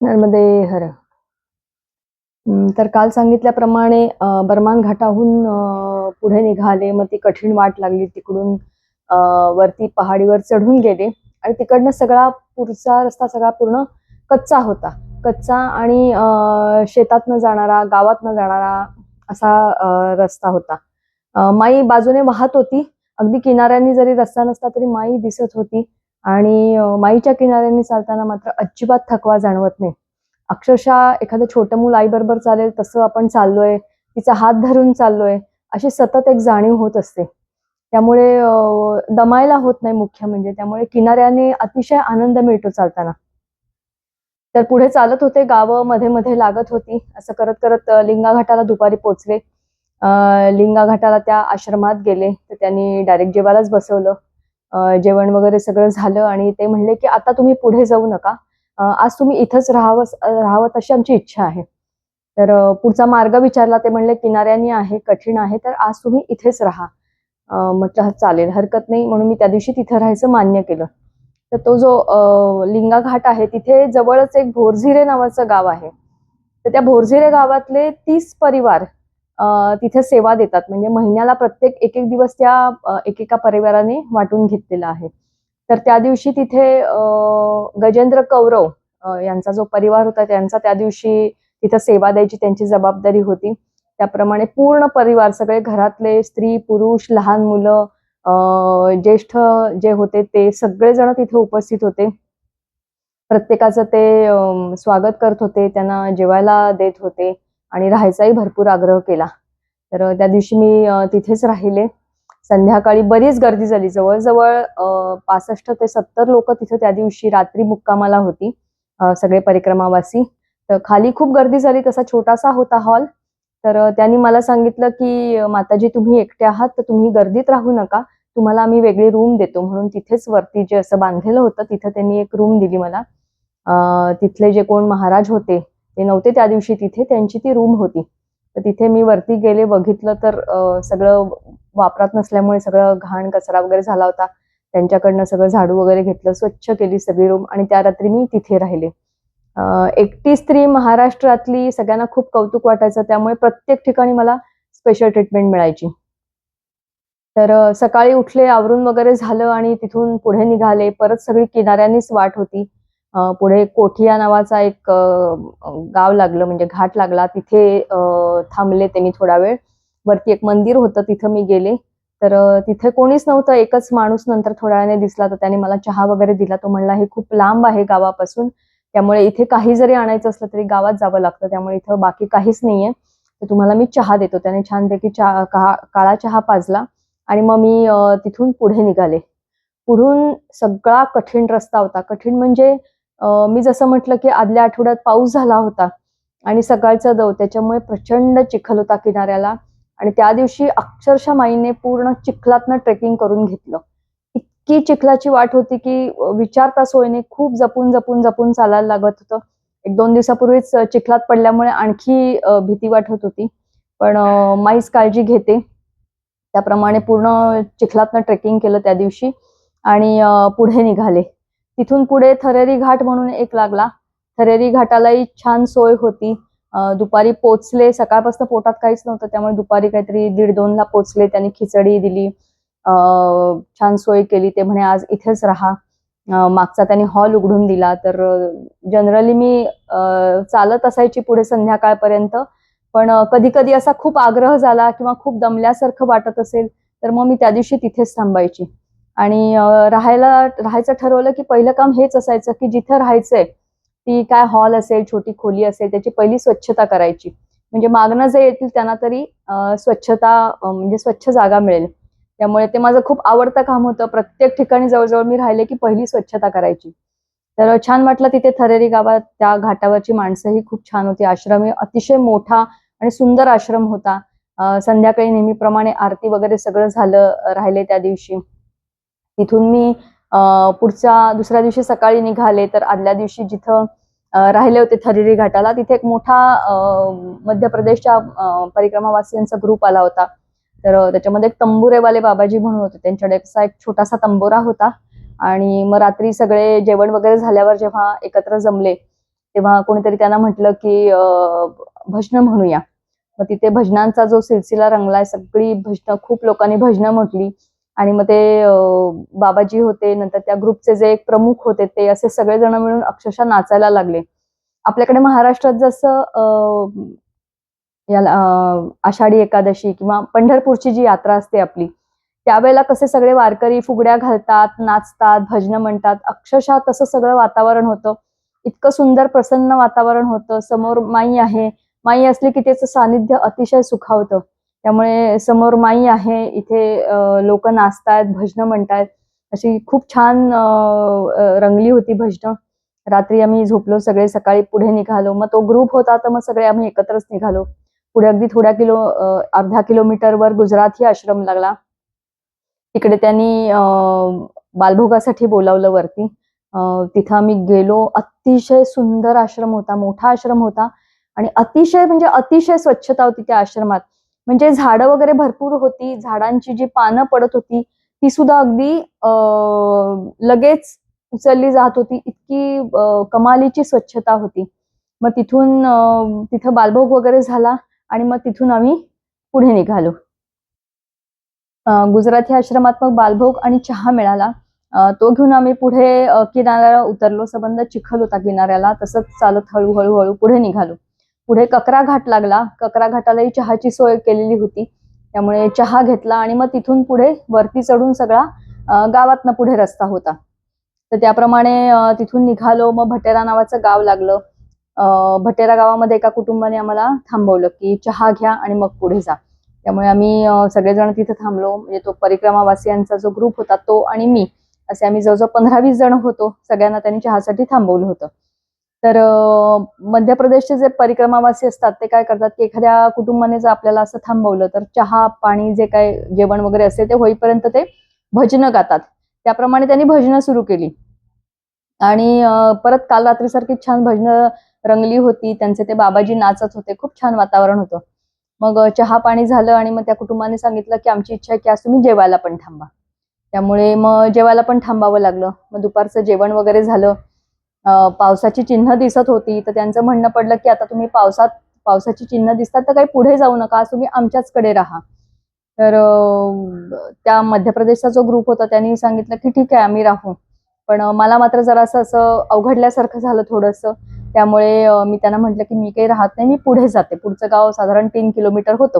नर्मदे हर. तर काल सांगितल्याप्रमाणे बर्मान घाटाहून पुढे निघाले. मग ती कठीण वाट लागली. तिकडून वरती पहाडीवर चढून गेले. आणि तिकडनं सगळा पुढचा रस्ता सगळा पूर्ण कच्चा होता. कच्चा आणि शेतातनं जाणारा गावातनं जाणारा असा रस्ता होता. माई बाजूने वाहत होती. अगदी किनाऱ्यांनी जरी रस्ता नसला तरी माई दिसत होती. आणि माईच्या किनाऱ्यांनी चालताना मात्र अजिबात थकवा जाणवत नाही. अक्षरशः एखादं छोटं मूल आईबरोबर चालेल तसं आपण चाललोय तिचा हात धरून चाललोय अशी सतत एक जाणीव होत असते. त्यामुळे दमायला होत नाही मुख्य म्हणजे त्यामुळे किनाऱ्याने अतिशय आनंद मिळतो चालताना. तर पुढे चालत होते गावं मध्ये मध्ये लागत होती असं करत करत लिंगाघाटाला लिंगा घाटाला दुपारी पोचले. अ, लिंगा घाटाला त्या आश्रमात गेले तर त्यांनी डायरेक्ट जेवायलाच बसवलं. जेवण वगैरे सगळं झालं आणि ते म्हणले की आता तुम्ही पुढे जाऊ नका. आज तुम्ही इथंच राहावं राहावं तशी आमची इच्छा आहे. तर पुढचा मार्ग विचारला ते म्हणले किनाऱ्यानी आहे कठीण आहे तर आज तुम्ही इथेच राहा. म्हटलं चालेल हरकत नाही. म्हणून मी त्या दिवशी तिथं राहायचं मान्य केलं. तर तो जो लिंगा घाट आहे तिथे जवळच एक भोरझिरे नावाचं गाव आहे. तर त्या भोरझिरे गावातले तीस परिवार तिथे सेवा देतात. म्हणजे महिन्याला प्रत्येक एक एक दिवस त्या एकेका परिवाराने वाटून घेतलेला आहे. तर त्या दिवशी तिथे गजेंद्र कौरव यांचा जो परिवार होता त्यांचा त्या दिवशी तिथं सेवा द्यायची त्यांची जबाबदारी होती. त्याप्रमाणे पूर्ण परिवार सगळे घरातले स्त्री पुरुष लहान मुलं ज्येष्ठ जे होते ते सगळेजण तिथे उपस्थित होते. प्रत्येकाचं ते स्वागत करत होते त्यांना जेवायला देत होते. आणि राहायचाही भरपूर आग्रह केला. तर त्या दिवशी मी तिथेच राहिले. संध्याकाळी बरीच गर्दी झाली. जवळजवळ पासष्ट ते सत्तर लोक तिथे त्या दिवशी रात्री मुक्कामाला होती सगळे परिक्रमावासी. तर खाली खूप गर्दी झाली. तसा छोटासा होता हॉल. तर त्यांनी मला सांगितलं की माताजी तुम्ही एकटे आहात तर तुम्ही गर्दीत राहू नका. तुम्हाला आम्ही वेगळी रूम देतो. म्हणून तिथेच वरती जे असं बांधलेलं होतं तिथं त्यांनी एक रूम दिली मला. तिथले जे कोण महाराज होते ते नव्हते त्या दिवशी तिथे त्यांची ती रूम होती. तर तिथे मी वरती गेले बघितलं तर सगळं वापरात नसल्यामुळे सगळं घाण कचरा वगैरे झाला होता. त्यांच्याकडनं सगळं झाडू वगैरे घेतलं स्वच्छ केली सगळी रूम आणि त्या रात्री मी तिथे राहिले. एकटी स्त्री महाराष्ट्रातली सगळ्यांना खूप कौतुक वाटायचं त्यामुळे प्रत्येक ठिकाणी मला स्पेशल ट्रीटमेंट मिळायची. तर सकाळी उठले आवरून वगैरे झालं आणि तिथून पुढे निघाले. परत सगळी किनाऱ्यांनीच वाट होती. पुढे कोठिया नावाचा एक गाव लागलं म्हणजे घाट लागला. तिथे थांबले ते मी थोडा वेळ. वरती एक मंदिर होतं तिथं मी गेले. तर तिथे कोणीच नव्हतं. एकच माणूस नंतर थोड्या वेळाने दिसला. तर त्याने मला चहा वगैरे दिला. तो म्हणला हे खूप लांब आहे गावापासून. त्यामुळे इथे काही जरी आणायचं असलं तरी गावात जावं लागतं. त्यामुळे इथं बाकी काहीच नाहीये. तर तुम्हाला मी चहा देतो. त्याने छानपैकी चहा का- काळा चहा पाजला. आणि मग मी तिथून पुढे निघाले. पुढून सगळा कठीण रस्ता होता. कठीण म्हणजे मी जसं म्हटलं की आदल्या आठवड्यात पाऊस झाला होता आणि सकाळचा दव त्याच्यामुळे प्रचंड चिखल होता किनाऱ्याला आणि त्या दिवशी अक्षरशः माईने पूर्ण चिखलातनं ट्रेकिंग करून घेतलं. इतकी चिखलाची वाट होती की विचारता सोयने खूप जपून जपून जपून चालायला लागत होतं. एक दोन दिवसापूर्वीच चिखलात पडल्यामुळे आणखी भीती वाटत होती. पण माईच काळजी घेते. त्याप्रमाणे पूर्ण चिखलातनं ट्रेकिंग केलं त्या दिवशी आणि पुढे निघाले. तिथून पुढे थरेरी घाट म्हणून एक लागला. थरेरी घाटालाही छान सोय होती. दुपारी पोचले. सकाळपासून पोटात काहीच नव्हतं त्यामुळे दुपारी काहीतरी दीड दोनला पोचले. त्यांनी खिचडी दिली. छान सोय केली. ते म्हणे आज इथेच राहा. मागचा त्यांनी हॉल उघडून दिला. तर जनरली मी चालत असायची पुढे संध्याकाळपर्यंत. पण कधी कधी असा खूप आग्रह झाला किंवा खूप दमल्यासारखं वाटत असेल तर मग मी त्या दिवशी तिथेच थांबायची. आणि राहायला राहायचं ठरवलं की पहिलं काम हेच असायचं की जिथं राहायचंय ती काय हॉल असेल छोटी खोली असेल त्याची पहिली स्वच्छता करायची. म्हणजे मागणं जे येतील त्यांना तरी स्वच्छता म्हणजे स्वच्छ जागा मिळेल. त्यामुळे ते माझं खूप आवडतं काम होतं. प्रत्येक ठिकाणी जवळजवळ मी राहिले की पहिली स्वच्छता करायची. तर छान वाटलं तिथे थरेरी गावात त्या घाटावरची माणसंही खूप छान होती. आश्रम अतिशय मोठा आणि सुंदर आश्रम होता. संध्याकाळी नेहमीप्रमाणे आरती वगैरे सगळं झालं राहिले त्या दिवशी. तिथून मी अ, पुढच्या दुसऱ्या दिवशी सकाळी निघाले तर आदल्या दिवशी जिथं राहिले होते थरिरी घाटाला तिथे एक मोठा मध्य प्रदेशच्या परिक्रमावासियांचा ग्रुप आला होता. तर त्याच्यामध्ये एक तंबुरेवाले बाबाजी म्हणून होते. त्यांच्याकडे असा एक छोटासा तंबोरा होता. आणि मग रात्री सगळे जेवण वगैरे झाल्यावर जेव्हा एकत्र जमले तेव्हा कोणीतरी त्यांना म्हटलं की भजन भजनं म्हणूया. मग तिथे भजनांचा जो सिलसिला रंगलाय सगळी भजनं खूप लोकांनी भजनं म्हटली. आणि मग ते बाबाजी होते नंतर त्या ग्रुपचे जे एक प्रमुख होते ते असे सगळेजण मिळून अक्षरशः नाचायला लागले. आपल्याकडे महाराष्ट्रात जसं याला आषाढी एकादशी किंवा पंढरपूरची जी यात्रा असते आपली त्यावेळेला कसे सगळे वारकरी फुगड्या घालतात नाचतात भजनं म्हणतात अक्षरशः तसं सगळं वातावरण होतं. इतकं सुंदर प्रसन्न वातावरण होतं. समोर माई आहे. माई असली की त्याचं सानिध्य अतिशय सुखावतं. त्यामुळे समोर माई आहे इथे लोक नाचतायत भजनं म्हणतायत. अशी खूप छान रंगली होती भजनं. रात्री आम्ही झोपलो सगळे सकाळी पुढे निघालो. मग तो ग्रुप होता तर मग सगळे आम्ही एकत्रच निघालो. पुढे अगदी थोड्या किलो अर्धा किलोमीटरवर गुजराती आश्रम लागला. तिकडे त्यांनी बालभोगासाठी बोलावलं वरती. अं, तिथं आम्ही गेलो. अतिशय सुंदर आश्रम होता मोठा आश्रम होता. आणि अतिशय म्हणजे अतिशय स्वच्छता होती त्या आश्रमात. म्हणजे झाडं वगैरे भरपूर होती झाडांची जी पानं पडत होती ती सुद्धा अगदी लगेच उचलली जात होती इतकी कमालीची स्वच्छता होती. मग तिथून तिथं बालभोग वगैरे झाला आणि मग तिथून आम्ही पुढे निघालो. गुजराती आश्रमात मग बालभोग आणि चहा मिळाला. तो घेऊन आम्ही पुढे किनाऱ्याला उतरलो. सबंध चिखल होता किनाऱ्याला तसंच चालत हळूहळू हळू पुढे निघालो. पुढे ककरा घाट लागला. ककरा घाटालाही चहाची सोय केलेली होती. त्यामुळे चहा घेतला आणि मग तिथून पुढे वरती चढून सगळा गावातनं पुढे रस्ता होता. तर त्याप्रमाणे तिथून निघालो. मग भटेरा नावाचं गाव लागलं. भटेरा गावामध्ये एका कुटुंबाने आम्हाला थांबवलं की चहा घ्या आणि मग पुढे जा. त्यामुळे आम्ही सगळेजण तिथे थांबलो. म्हणजे तो परिक्रमावासियांचा जो ग्रुप होता तो आणि मी. असे आम्ही जवळजवळ पंधरा वीस जण होतो. सगळ्यांना त्यांनी चहासाठी थांबवलं होतं. तर मध्य प्रदेशचे जे परिक्रमावासी असतात ते काय करतात की एखाद्या कुटुंबाने जर आपल्याला असं थांबवलं तर चहा पाणी जे काय जेवण वगैरे असते ते होईपर्यंत ते भजनं गातात. त्याप्रमाणे त्यांनी भजनं सुरू केली. आणि परत काल रात्रीसारखी छान भजनं रंगली होती. त्यांचे ते बाबाजी नाचत होते. खूप छान वातावरण होतं. मग चहा पाणी झालं आणि मग त्या कुटुंबाने सांगितलं की आमची इच्छा आहे की आज तुम्ही जेवायला पण थांबा. त्यामुळे मग जेवायला पण थांबावं लागलं. मग दुपारचं जेवण वगैरे झालं. पावसाची चिन्ह दिसत होती तर त्यांचं म्हणणं पडलं की आता तुम्ही पावसात पावसाची चिन्ह दिसतात तर काही पुढे जाऊ नका आज तुम्ही आमच्याचकडे राहा. तर त्या मध्य प्रदेशचा जो ग्रुप होता त्यांनी सांगितलं की ठीक आहे आम्ही राहू. पण मला मात्र जरासं असं अवघडल्यासारखं झालं थोडंसं. त्यामुळे मी त्यांना म्हटलं की मी काही राहत नाही मी पुढे जाते. पुढचं गाव साधारण तीन किलोमीटर होतं.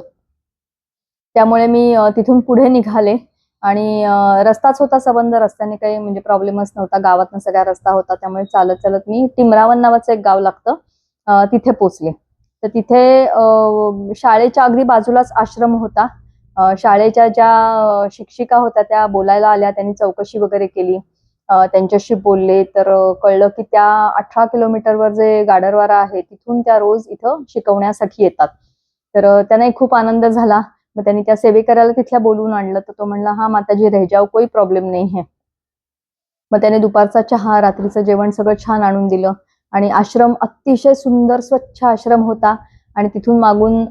त्यामुळे मी तिथून पुढे निघाले. आणि रस्ताच होता सबंध रस्त्याने काही म्हणजे प्रॉब्लेमच नव्हता गावातनं सगळा रस्ता होता त्यामुळे चालत चालत मी टिमरावन नावाचं एक गाव लागतं तिथे पोचले. तर तिथे शाळेच्या अगदी बाजूलाच आश्रम होता. शाळेच्या ज्या शिक्षिका होत्या त्या बोलायला आल्या त्यांनी चौकशी वगैरे केली. त्यांच्याशी बोलले तर कळलं की त्या अठरा किलोमीटरवर जे गाडरवारा आहे तिथून त्या रोज इथं शिकवण्यासाठी येतात. तर त्यांनाही खूप आनंद झाला. मग त्यांनी त्या सेवेकऱ्याला तिथल्या बोलवून आणलं. तर तो म्हणला हा माताजी रह जाओ कोई प्रॉब्लेम नाही है. मग त्याने दुपारचा चहा रात्रीचं जेवण सगळं छान आणून दिलं. आणि आश्रम अतिशय सुंदर स्वच्छ आश्रम होता. आणि तिथून मागून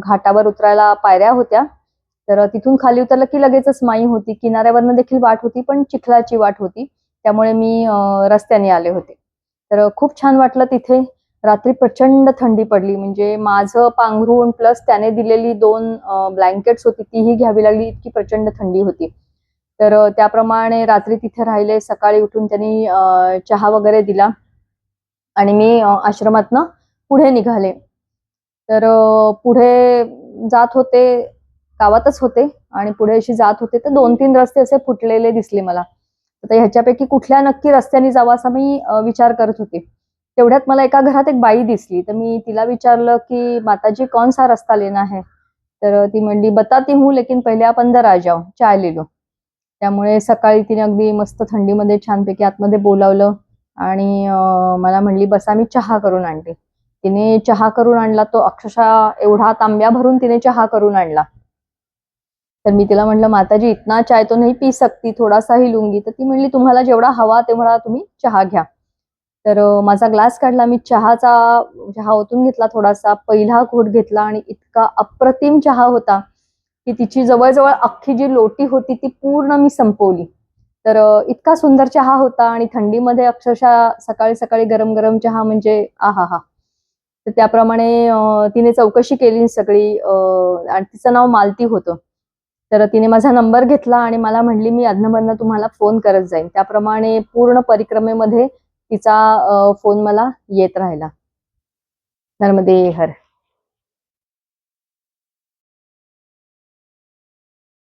घाटावर उतरायला पायऱ्या होत्या. तर तिथून खाली उतरलं की लगेचच माई होती. किनाऱ्यावरनं देखील वाट होती पण चिखलाची वाट होती. त्यामुळे मी रस्त्याने आले होते. तर खूप छान वाटलं तिथे. रात्री प्रचंड थंडी पडली. म्हणजे माझं पांघरून प्लस त्याने दिलेली दोन ब्लँकेट्स होती तीही घ्यावी लागली इतकी प्रचंड थंडी होती. तर त्याप्रमाणे रात्री तिथे राहिले सकाळी उठून त्यांनी चहा वगैरे दिला आणि मी आश्रमातनं पुढे निघाले. तर पुढे जात होते गावातच होते आणि पुढे अशी जात होते तर दोन तीन रस्ते असे फुटलेले दिसले मला. तर ह्याच्यापैकी कुठल्या नक्की रस्त्याने जावं असा मी विचार करत होते. तेवढ्यात मला एका घरात एक बाई दिसली. तर मी तिला विचारलं की माताजी कौन सा रस्ता लेना है तर ती म्हणली बताती हूँ लेकिन पहिले आप अंदर आ जाओ चाय लिलो त्यामुळे सकाळी तिने अगदी मस्त थंडीमध्ये छानपैकी आतमध्ये बोलावलं आणि मला म्हणली बसा मी चहा करून आणते. तिने चहा करून आणला. तो अक्षरशः एवढा तांब्या भरून तिने चहा करून आणला. तर मी तिला म्हटलं माताजी इतना चाय तो नाही पी सकती थोडासा ही लुंगी तर ती म्हणली तुम्हाला जेवढा हवा तेवढा तुम्ही चहा घ्या. तर माझा ग्लास काढला मी चहाचा चहा ओतून घेतला थोडासा पहिला घोट घेतला आणि इतका अप्रतिम चहा होता की तिची जवळजवळ अख्खी जी लोटी होती ती पूर्ण मी संपवली. तर इतका सुंदर चहा होता आणि थंडीमध्ये अक्षरशः सकाळी सकाळी गरम गरम चहा म्हणजे आहा हा तर त्याप्रमाणे तिने चौकशी केली सगळी आणि तिचं नाव मालती होतं. तर तिने माझा नंबर घेतला आणि मला म्हणली मी अधनमधनं तुम्हाला फोन करत जाईन. त्याप्रमाणे पूर्ण परिक्रमेमध्ये तिचा फोन मला येत राहिला. नर्मदे हर.